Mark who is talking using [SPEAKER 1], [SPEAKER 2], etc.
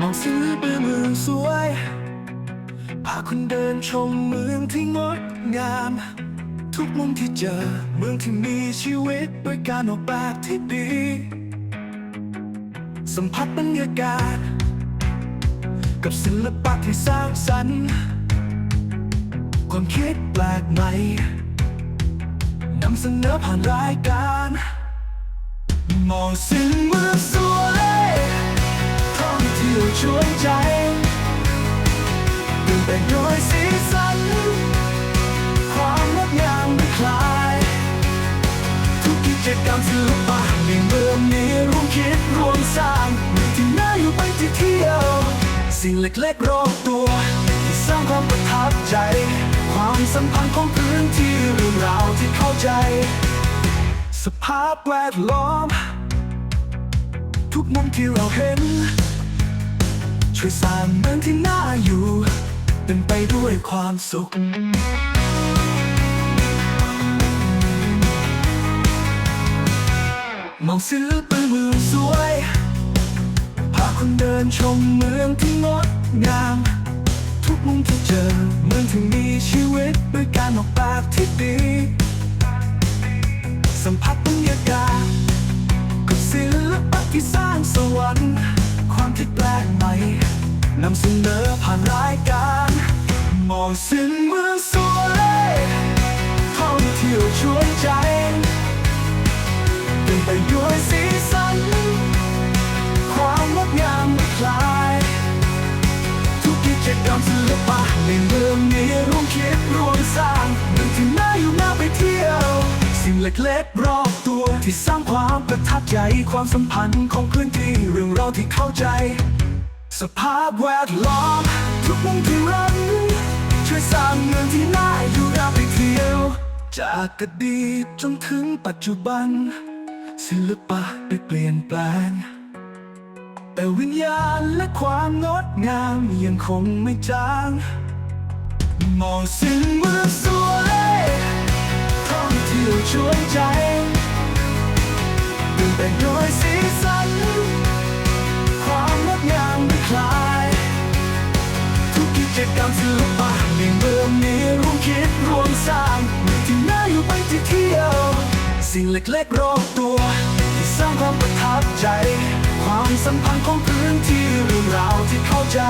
[SPEAKER 1] มองซื้อปือเมืองสวย พาคุณเดินชมเมืองที่งดงาม ทุกมุมที่เจอ เมืองที่มีชีวิตด้วยการออกแบบที่ดี สัมผัสบรรยากาศ กับศิลปะที่สร้างสรรค์ ความคิดแปลกใหม่นำเสนอผ่านรายการ มองสิ่งเมือง กรรมศิลปะในเมืองนี้ร่วมคิดร่วมสร้างเมืองที่น่าอยู่ไปที่เที่ยว สิ่งเล็กๆรอบตัวที่สร้างความประทับใจ ความสัมพันธ์ของพื้นที่เรื่องราวที่เข้าใจ สภาพแวดล้อม ทุกมุมที่เราเห็น ช่วยสร้างเมืองที่น่าอยู่ เป็นไปด้วยความสุข องศิลปะเมืองสวย พาคุณเดินชมเมืองที่งดงาม ทุกมุมที่เจอเมืองที่มีชีวิตด้วยการออกแบบที่ดี สัมผัสบรรยากาศกับศิลปะที่สร้างสวรรค์ ความที่แปลกใหม่นำเสนอผ่านรายการมองสิ่ง เล็กๆรอบตัว ที่สร้างความประทับใจความสัมพันธ์ของพื้นที่เรื่องราวที่เข้าใจ สภาพแวดล้อม ทุกมุมที่รันช่วยสร้างเมืองที่น่าอยู่น่าไปเที่ยว จากอดีตจนถึงปัจจุบัน ศิลปะได้เปลี่ยนแปลง แต่วิญญาณและความงดงามยังคงไม่จาง มองสิ่งเมืองสวยท่องเที่ยว ชวนใจเดินไปด้วยสีสัน ความงดงามไม่คลาย ทุกกิจกรรมศิลปะในเมืองนี้ร่วมคิดร่วมสร้างมืองที่น่าอยู่ไปที่เที่ยว สิ่งเล็กๆรอบตัว ที่สร้างความประทับใจ ความสัมพันธ์ของพื้นที่เรื่องราวที่เข้าใจ